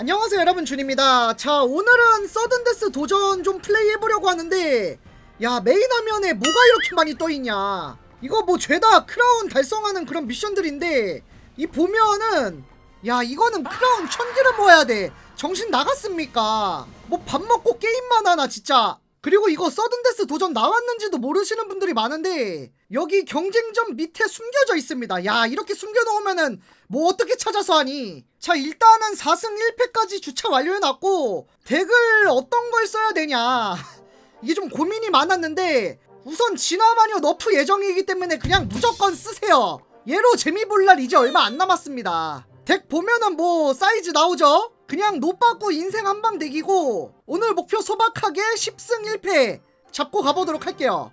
안녕하세요 여러분. 준입니다. 자 오늘은 서든데스 도전 좀 플레이해보려고 하는데 야 메인 화면에 뭐가 이렇게 많이 떠있냐? 이거 뭐 죄다 크라운 달성하는 그런 미션들인데 이 보면은 야 이거는 크라운 천 개를 모아야 돼. 정신 나갔습니까? 뭐 밥 먹고 게임만 하나 진짜 그리고 이거 서든데스 도전 나왔는지도 모르시는 분들이 많은데 여기 경쟁점 밑에 숨겨져 있습니다. 야 이렇게 숨겨놓으면은 뭐 어떻게 찾아서 하니? 자 일단은 4승 1패까지 주차 완료해놨고 덱을 어떤 걸 써야 되냐? 이게 좀 고민이 많았는데 우선 진화마녀 너프 예정이기 때문에 그냥 무조건 쓰세요. 얘로 재미 볼 날 이제 얼마 안 남았습니다. 덱 보면은 뭐 사이즈 나오죠 그냥 노빠꾸 인생 한방 덱이고 오늘 목표 소박하게 10승 1패 잡고 가보도록 할게요.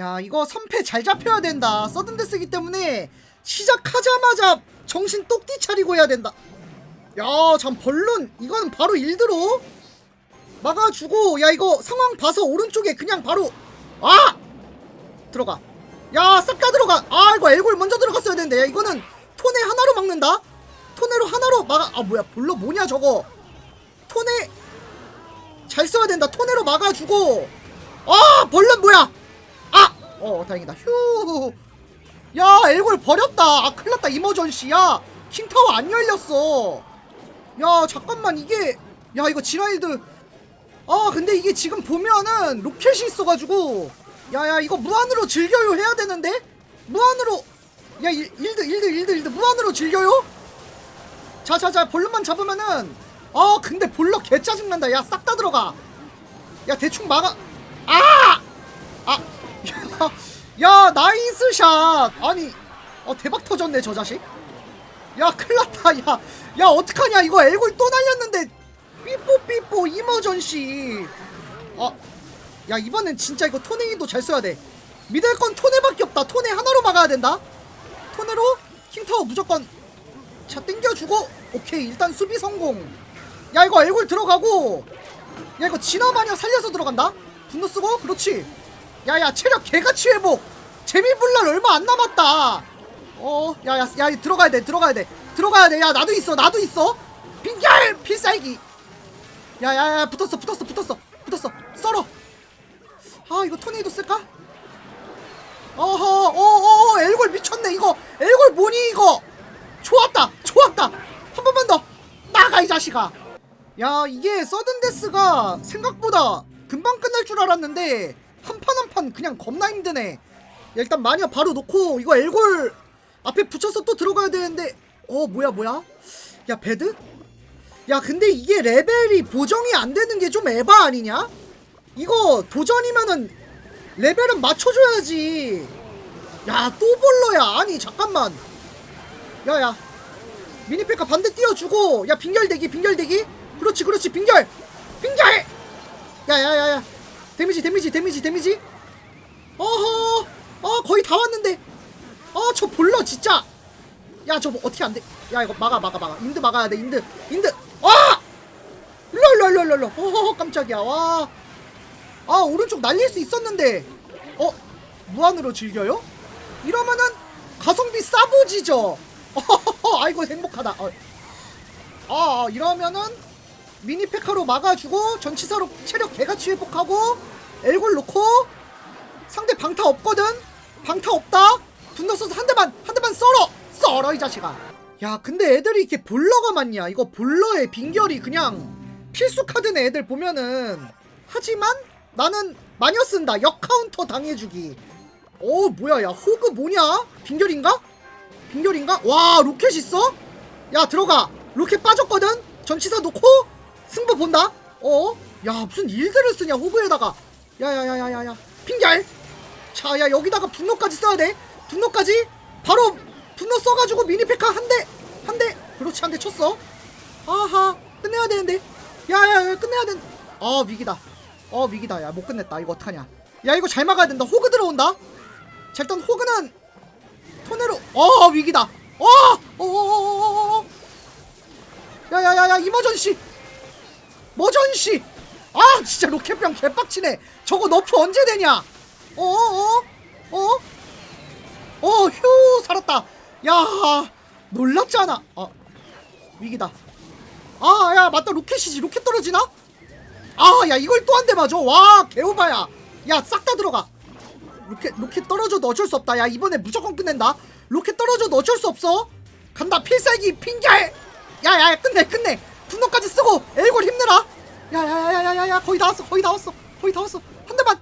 야 이거 3패 잘 잡혀야 된다. 서든데 스기 때문에 시작하자마자 정신 똑띠 차리고 해야 된다. 야참 벌룬. 이건 바로 일드로 막아주고 야 이거 상황 봐서 오른쪽에 그냥 바로 아! 들어가. 야 싹 다 들어가. 아 이거 엘골 먼저 들어갔어야 되는데 야 이거는 톤에 하나로 막는다 톤에로 하나로 막아. 아 뭐야 볼러 뭐냐 저거. 톤에 잘 써야 된다. 톤에로 막아주고. 아 벌룬 뭐야? 아어 다행이다. 휴. 야 엘골 버렸다. 아 큰일났다. 이머전시 야. 킹타워 안 열렸어. 야 잠깐만 이게. 야 이거 진화일드. 아 근데 이게 지금 보면은 로켓이 있어가지고. 야야 이거 무한으로 즐겨요 해야 되는데? 무한으로. 야 일, 일드 일드 일드 일드. 무한으로 즐겨요 자자자 볼륨만 잡으면은 아 근데 볼러 개 짜증난다. 야 싹 다 들어가. 야 대충 막아. 아! 아! 야, 야 나이스 샷. 아니 어 대박 터졌네 저 자식. 야 큰일났다 야, 야 어떡하냐. 이거 엘골 또 날렸는데. 삐뽀 삐뽀 이머전시. 어, 야 이번엔 진짜 이거 토네이도 잘 써야 돼. 믿을 건 토네밖에 없다. 토네 하나로 막아야 된다. 토네로 킹타워 무조건 자 땡겨주고 오케이 일단 수비 성공. 야 이거 엘골 들어가고 야 이거 진화마녀 살려서 들어간다? 분노 쓰고? 그렇지. 야야 체력 개같이 회복. 재미불날 얼마 안 남았다. 어 야야 야, 들어가야 돼 들어가야 돼. 들어가야 돼 야 나도 있어 나도 있어. 빙결 필살기. 야야야 붙었어 붙었어 붙었어 붙었어. 썰어. 아 이거 토네이도 쓸까? 어허 어어 엘골 미쳤네 이거. 엘골 뭐니 이거 좋았다 좋았다 한 번만 더 나가 이 자식아. 야 이게 서든데스가 생각보다 금방 끝날 줄 알았는데 한 판 한 판 그냥 겁나 힘드네. 야, 일단 마녀 바로 놓고 이거 엘골 앞에 붙여서 또 들어가야 되는데 어 뭐야 뭐야? 야 배드? 야 근데 이게 레벨이 보정이 안 되는 게 좀 에바 아니냐? 이거 도전이면은 레벨은 맞춰줘야지. 야또 볼러야. 아니 잠깐만. 야야 미니페카 반대 띄워주고 야 빙결 대기 빙결 대기. 그렇지 그렇지 빙결. 빙결! 야야야야. 데미지 데미지 데미지 데미지. 어허! 어 거의 다 왔는데. 어 저 볼러 진짜. 야 저거 어떻게 안돼? 야 이거 막아 막아 막아. 인드 막아야 돼 인드. 인드. 아! 일로 일로 일로 일로 일로. 어허 깜짝이야. 와아 오른쪽 날릴 수 있었는데. 어? 무한으로 즐겨요? 이러면은 가성비 싸보지죠 어허허 아이고 행복하다. 어. 아 이러면은 미니 페카로 막아주고 전치사로 체력 개같이 회복하고 엘골 놓고 상대 방타 없거든? 방타 없다? 분노 써서 한 대만 한 대만 썰어! 썰어 이 자식아. 야 근데 애들이 이렇게 볼러가 많냐? 이거 볼러의 빙결이 그냥 필수 카드네 애들 보면은. 하지만 나는 마녀 쓴다. 역 카운터 당해주기. 어 뭐야 야 호그 뭐냐? 빙결인가 빙결인가? 와 로켓 있어? 야 들어가. 로켓 빠졌거든? 전치사 놓고 승부 본다. 어? 야 무슨 일들을 쓰냐 호그에다가. 야야야야야야. 빙결. 자야 여기다가 분노까지 써야 돼. 분노까지? 바로 분노 써가지고 미니페카 한대한 대. 그렇지 한 대 쳤어. 아하 끝내야 되는데. 야야야 끝내야 된아 위기다. 어 위기다. 야 못 끝냈다. 이거 어떡하냐. 야 이거 잘 막아야 된다. 호그 들어온다. 자 일단 호그는 토네로 어 위기다. 어어어어어 야야야야 이머전시. 머전시. 아 진짜 로켓병 개빡치네. 저거 너프 언제 되냐? 어어어 어? 어 휴 살았다. 야 놀랐잖아? 어 위기다. 아 야 맞다. 로켓이지. 로켓 떨어지나? 아 야 이걸 또 한 대 맞아. 와 개오바야. 야 싹 다 들어가 로켓 로켓 떨어져도 어쩔 수 없다. 야 이번에 무조건 끝낸다. 로켓 떨어져도 어쩔 수 없어. 간다. 필살기 핑계 야야 끝내 끝내. 분노까지 쓰고 엘골 힘내라. 야야야야야야 거의 다 왔어 거의 다 왔어 거의 다 왔어. 한 대만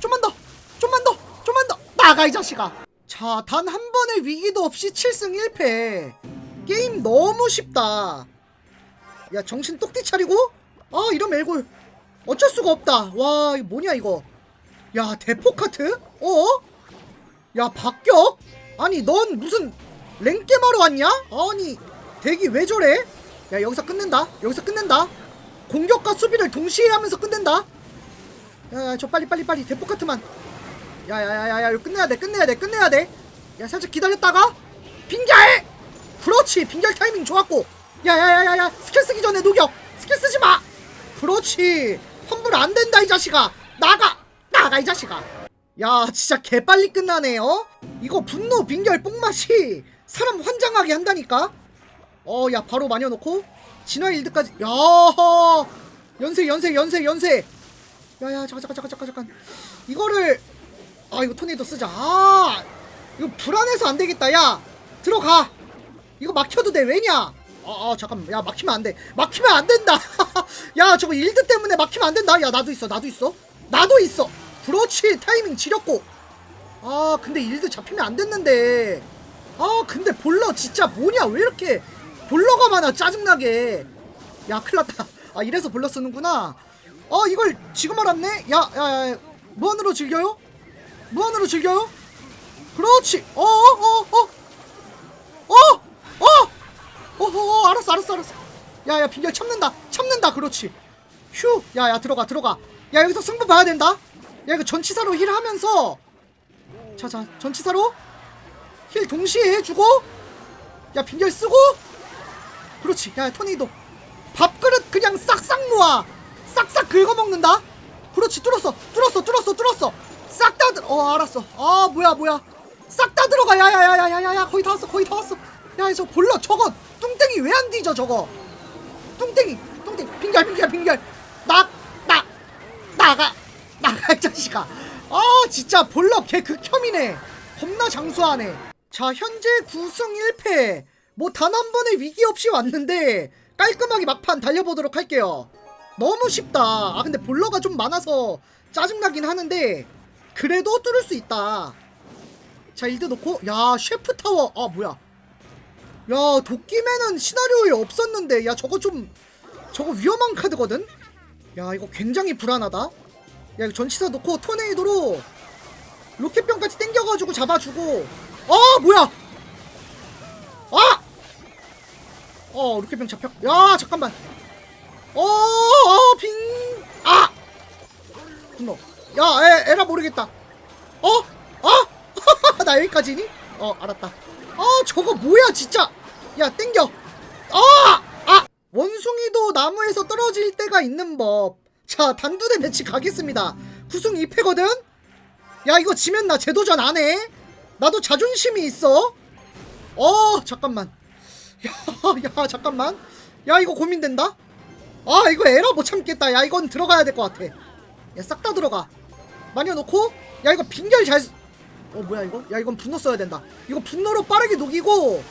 좀만 더 좀만 더 좀만 더. 나가 이 자식아. 자 단 한 번의 위기도 없이 7승 1패. 게임 너무 쉽다. 야 정신 똑띠 차리고? 아 이러면 엘골 어쩔 수가 없다. 와 이거 뭐냐 이거 야 대포카트? 어? 야 박격? 아니 넌 무슨 랭게마로 왔냐? 아니 대기 왜 저래? 야 여기서 끝낸다. 여기서 끝낸다. 공격과 수비를 동시에 하면서 끝낸다. 야야 저 빨리 빨리 빨리. 대포카트만. 야야야야야 끝내야 돼 끝내야 돼 끝내야 돼야 살짝 기다렸다가 빙결! 그렇지 빙결 타이밍 좋았고. 야야야야야 스킬 쓰기 전에 녹여. 스킬 쓰지 마. 그렇지. 환불 안 된다 이 자식아. 나가 나가 이 자식아. 야 진짜 개빨리 끝나네 어 이거 분노 빙결 뽕맛이 사람 환장하게 한다니까? 어 야 바로 마녀 놓고? 진화 일드까지 야 연세 연세 연세 연세 야야 잠깐 잠깐 잠깐 잠깐 이거를 아 이거 토네이도 쓰자. 아 이거 불안해서 안 되겠다. 야 들어가. 이거 막혀도 돼. 왜냐? 아, 아 잠깐 야 막히면 안돼. 막히면 안 된다. 야 저거 일드 때문에 막히면 안 된다. 야 나도 있어 나도 있어. 나도 있어 그렇지 타이밍 지렸고. 아 근데 일드 잡히면 안 됐는데. 아 근데 볼러 진짜 뭐냐? 왜 이렇게 볼러가 많아 짜증나게? 야 큰일났다. 아 이래서 볼러 쓰는구나. 어 이걸 지금 알았네? 야야 야 무한으로 즐겨요? 무한으로 즐겨요? 그렇지. 어어어어어어어 어, 어, 어, 알았어, 알았어, 알았어. 야, 야, 빙결 참는다, 참는다, 그렇지. 휴, 야, 야, 들어가, 들어가. 야, 여기서 승부 봐야 된다. 야, 이거 전치사로 힐 하면서. 자, 자, 전치사로 힐 동시에 해주고. 야, 빙결 쓰고. 그렇지. 야, 토니도 밥그릇 그냥 싹싹 모아. 싹싹 긁어먹는다. 그렇지, 뚫었어, 뚫었어, 뚫었어, 뚫었어. 싹 다 들, 어, 알았어. 아, 뭐야, 뭐야. 싹 다 들어가. 야, 야, 야, 야, 야, 야, 야, 거의 다 왔어, 거의 다 왔어. 야, 저 볼러 저거 뚱땡이 왜 안 뒤져 저거? 뚱땡이, 뚱땡이, 빙결, 빙결, 빙결. 나, 나, 나가 이 자식아. 아, 진짜 볼러 개 극혐이네. 겁나 장수하네. 자, 현재 9승 1패. 뭐 단 한 번의 위기 없이 왔는데 깔끔하게 막판 달려보도록 할게요. 너무 쉽다. 아, 근데 볼러가 좀 많아서 짜증나긴 하는데 그래도 뚫을 수 있다. 자, 일드 놓고 야, 셰프 타워. 아, 뭐야? 야 도끼맨은 시나리오에 없었는데 야 저거 좀 저거 위험한 카드거든 야 이거 굉장히 불안하다 야 이거 전치사 놓고 토네이도로 로켓병까지 땡겨가지고 잡아주고 아 뭐야 아! 어 로켓병 잡혀 야 잠깐만 어빙아 분노 야 에, 에라 모르겠다 어? 어? 나 여기까지니? 어 알았다 아 저거 뭐야 진짜 야 땡겨 아! 아! 원숭이도 나무에서 떨어질 때가 있는 법 자 단두대 매치 가겠습니다. 9승 2패거든? 야 이거 지면 나 재도전 안 해? 나도 자존심이 있어? 어 잠깐만. 야, 야 잠깐만. 야 이거 고민된다? 아 이거 에러 못 참겠다. 야 이건 들어가야 될 것 같아. 야 싹 다 들어가. 마녀 놓고? 야 이거 빙결 잘 쓰- 어 뭐야 이거? 야 이건 분노 써야 된다. 이거 분노로 빠르게 녹이고.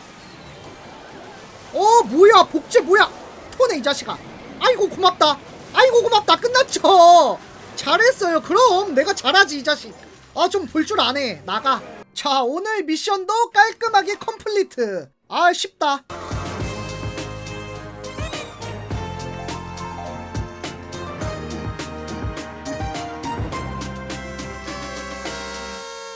어 뭐야 복제 뭐야? 토네 이 자식아. 아이고 고맙다 아이고 고맙다 끝났죠. 잘했어요. 그럼 내가 잘하지 이 자식. 아 좀 볼 줄 아네. 나가. 자 오늘 미션도 깔끔하게 컴플리트. 아 쉽다